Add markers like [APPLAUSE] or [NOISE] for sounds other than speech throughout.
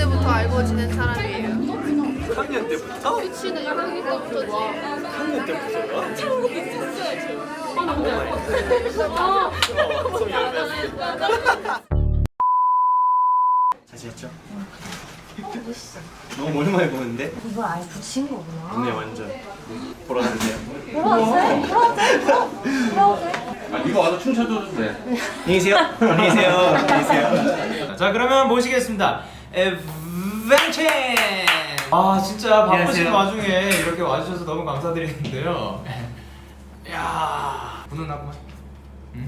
때부터 알고 지낸 사람이에요. 3학년 때부터? 미치는 1학년 때부터 한국 때부터요? 잘 지냈죠? 너무 오랜만에 보는데? 이걸 아예 붙인 거구나. 네 완전 보라색? 보라색? 보라색? 아, 네가 와서 춤춰줘도 돼. 안녕히 계세요 안녕히 계세요 안녕히 계세요 자 그러면 모시겠습니다 에벤첸 아 진짜 바쁘신 안녕하세요. 와중에 이렇게 와주셔서 너무 감사드리는데요. [LAUGHS] 야 훈훈하구만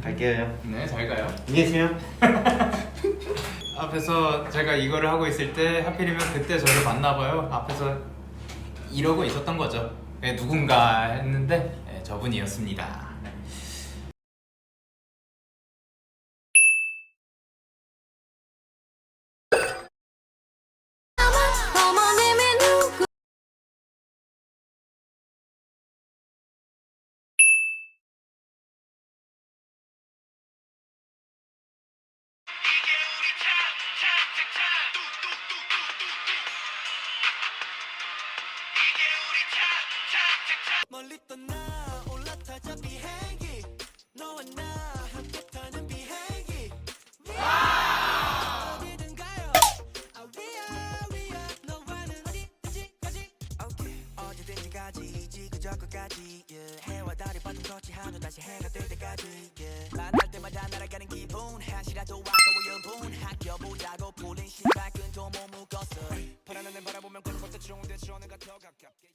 갈게요. 네잘 가요. 안녕히 계세요. [LAUGHS] 앞에서 제가 이거를 하고 있을 때 하필이면 그때 저를 만나봐요. 앞에서 이러고 있었던 거죠. 네, 누군가 했는데 네, 저분이었습니다 가지 지그저 끝까지 yeah. 해와 달이 바탕 터치 한후 다시 해가 뜰 때까지 yeah. 만날 때마다 날아가는 기분 한시라도 아까워 여분 학교 보자고 풀린 신발끈도 못 묶었어 파란 하늘 바라보면 그것도 좋은데 전화가 더 가깝게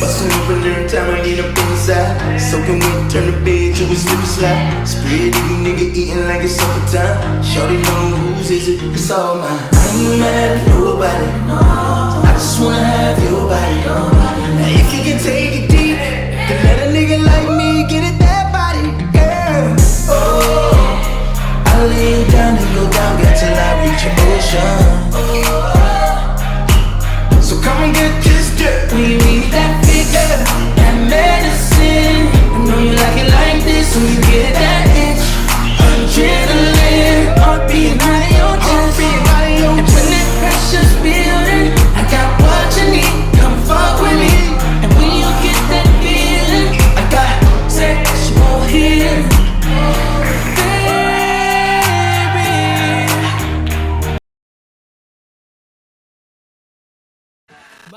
Bustin' open every time I get up inside. Soaking wet, turn the bed to a slip and slide. Spread eating, nigga eating like it's supper time. Shorty know whose is it? It's all mine. I ain't mad at nobody. I just wanna have your body. Now if you can take it deep, then let a nigga like me get it that body, girl. Oh, I lay down and go down, get till I reach your ocean. So come and get this dirt. We need that figure, that medicine. I know you like it like this so you get that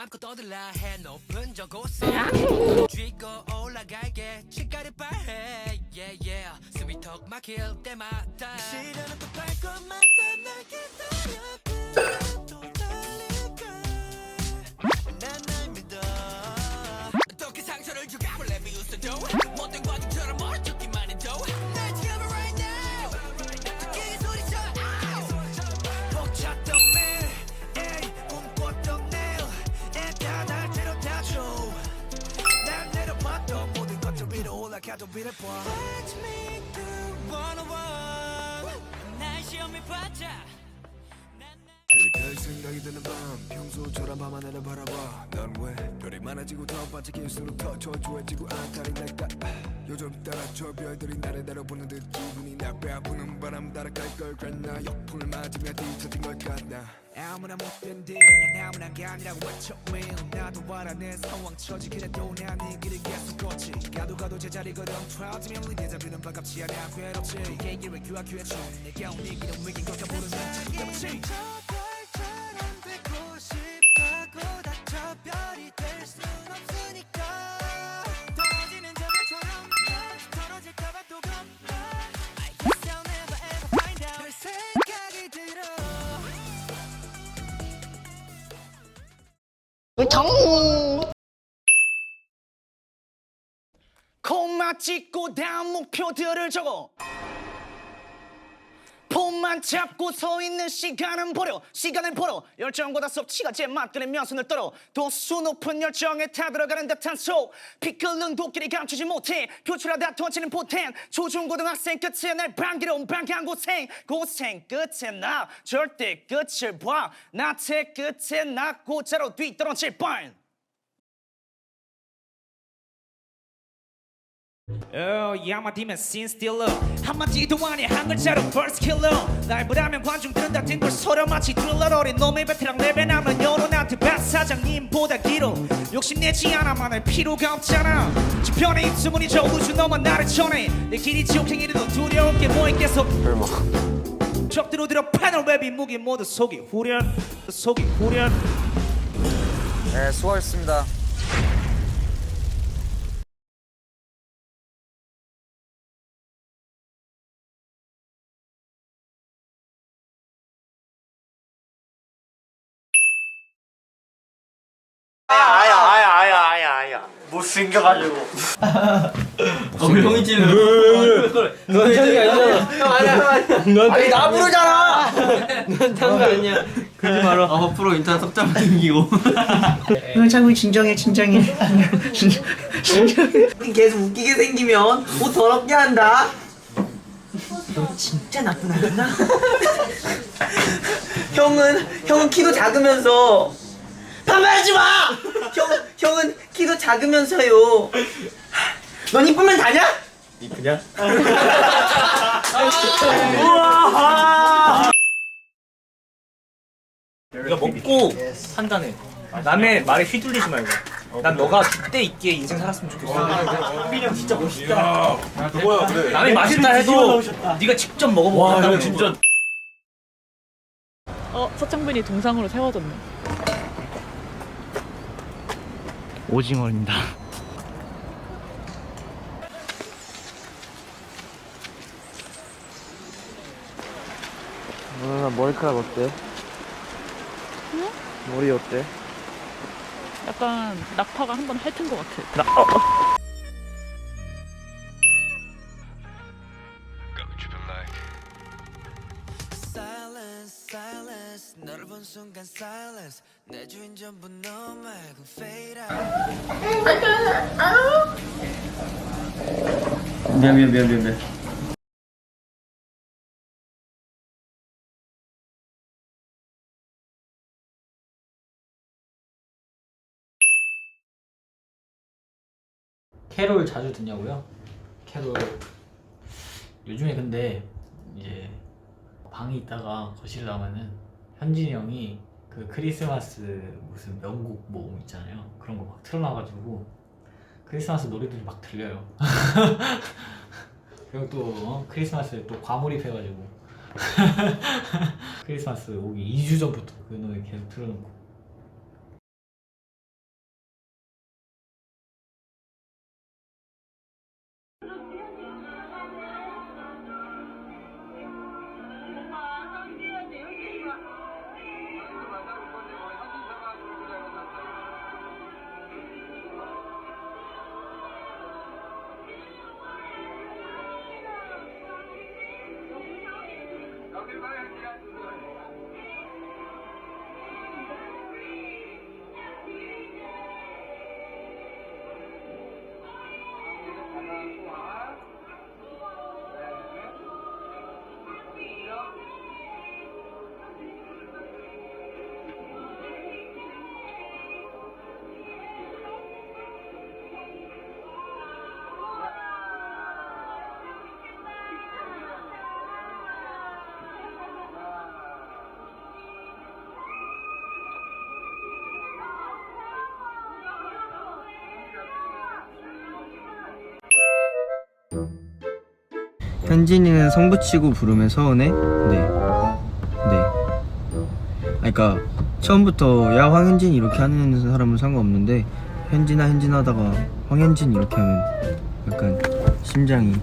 마음껏 떠들라 해. 높은 저곳에 쥐고 올라갈게. 치까리 빨해. Yeah yeah. 스위턱 막힐 때마다 시련은 또 발걸마다 날 기다려. 비웃어도 못된 과정처럼 멀어 올라가도 위를 봐 Watch me do 101날 시험해 봤자 별이 별 생각이 드는 밤 평소처럼 밤 하늘을 바라봐. 넌 왜 별이 많아지고 더 반짝일수록 더 초조해지고 안달이 날까? 요즘 따라 저 별들이 나를 내려보는 듯 기분이 나빠. 부는 바람 따라갈 걸 그랬나? 역풍을 맞으며 뒤처진 것 같나? 아무나 못된 데난 아무나 게 아니라고 외쳐 매일 나도 알아 내 상황 처지. 그래도 난네 길을 계속 걷지. 가도 가도 제자리거든. 트라우드면 우리 대자뷰는 반갑지 않아. 괴롭지. 이게 일을 규하규해줘 내가 온 얘기는 위긴 걸까 모르는. 척 때문이지 콤마 찍고 다음 목표들을 적어 폰만 잡고 서 있는 시간은 버려. 시간을 벌어 열정보다 섭취가 제 맛들이며 손을 떨어. 도수 높은 열정에 타들어가는 듯한 속. 피클은 도끼리 감추지 못해. 표출하다 던지는 포텐. 초중고등학생 끝에 날 반기로운 방향고생. 고생 끝에 나 절대 끝을 봐. 나태 끝에 나 고자로 뒤떨어질 뻔 Oh, 야마디면 씬스틸러 한마디도 아니 한 글자로 first killer. 날 보라면 관중들은 다 뜬걸 소려 마치 어린 놈의 베테랑 레벨하면 여론한테 박 사장님보다 길어. 욕심내지 않아 만할 필요가 없잖아. 지편에 입수문이 저 우주 너만 나를 전해. 내 길이 지옥행이라도 두려울 게뭐 있겠어? 적들어 들어 패널 랩이 무기 모두 속이 후련 속이 후련. 네, 수고하셨습니다. 생겨가지고. 어, 형이 찌는 넌 형이 아니잖아 형 아니야 형 아니야. 아니 나 부르잖아! 넌 형이 아니야. 그러지 마라 아 허프로 인터넷 섭잡을 생기고. 형 자꾸 진정해 진정해. 진정 [LAUGHS] 계속 웃기게 생기면 옷 더럽게 한다. 너 진짜 나쁜 아이구나? [LAUGHS] 형은 형은 키도 작으면서 반말하지 마! 형, 형은 키도 작으면서요 넌 이쁘면 다냐? 이쁘냐? 이거 먹고 판단해. 남의 말에 휘둘리지 말고. 난 너가 그때 있기에 인생 살았으면 좋겠어. 빈이 형 진짜 멋있다 그거야 그래. 남이 맛있다 해도 네가 직접 먹어보고 와, 판단해. 어, 서창빈이 동상으로 세워졌네. 오징어입니다. 아, 머리카락 어때? 머리 어때? 약간 낙파가 한 번 핥은 것 같아. Silence, silence 너를 본 순간 silence 내 주인 전부 너 말고 fade 미안 미안 미안 미안 미안 캐롤 자주 듣냐고요? 캐롤 요즘에 근데 이제 방에 있다가 거실 나가면은 현진이 형이 그 크리스마스 무슨 명곡 모음 있잖아요. 그런 거 막 틀어놔가지고 크리스마스 노래들이 막 들려요. [LAUGHS] 그리고 또 어? 크리스마스에 또 과몰입해가지고. [LAUGHS] 크리스마스 오기 2주 전부터 그 노래 계속 틀어놓고 현진이는 성 붙이고 부르면 서운해? 네. 네. 그러니까 처음부터 야 황현진 이렇게 하는 사람은 상관없는데 현진아 현진 하다가 황현진 이렇게 하면 약간 심장이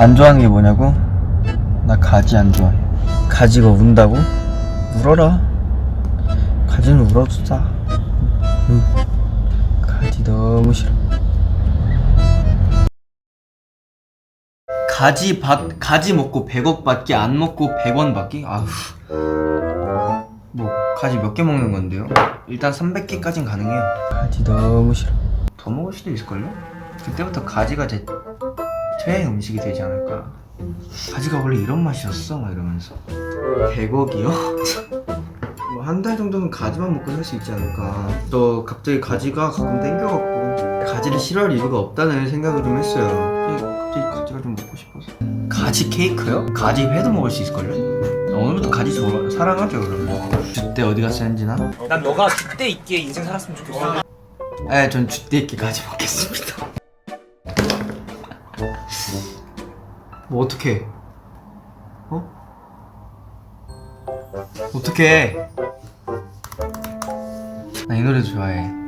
안 좋아하는 게 뭐냐고? 나 가지 안 좋아해. 가지가 운다고? 울어라. 가지는 울어도 싸. 응. 가지 너무 싫어. 가지 받 가지 먹고 100억 받기 안 먹고 100원 받기? 아휴. 뭐 가지 몇 개 먹는 건데요? 일단 300개까진 가능해요. 가지 너무 싫어. 더 먹을 수도 있을걸요? 그때부터 가지가 제 최애 음식이 되지 않을까. 가지가 원래 이런 맛이었어? 막 이러면서 100억이요? [LAUGHS] 와한달 정도는 가지만 먹고 살 수 있지 않을까 또 갑자기 가지가 가끔 땡겨갖고 가지를 싫어할 이유가 없다는 생각을 좀 했어요 갑자기 가지가 좀 먹고 싶어서 가지 케이크요? 가지 회도 먹을 수 있을걸요? 오늘부터 가지 좋아, 사랑하죠 그러면 주때 어디 갔어 현진아? 난 너가 그때 있기에 인생 살았으면 좋겠어 네, 전 주때 있게 가지 먹겠습니다 뭐 어떡해 어? 어떡해 나 이 노래도 좋아해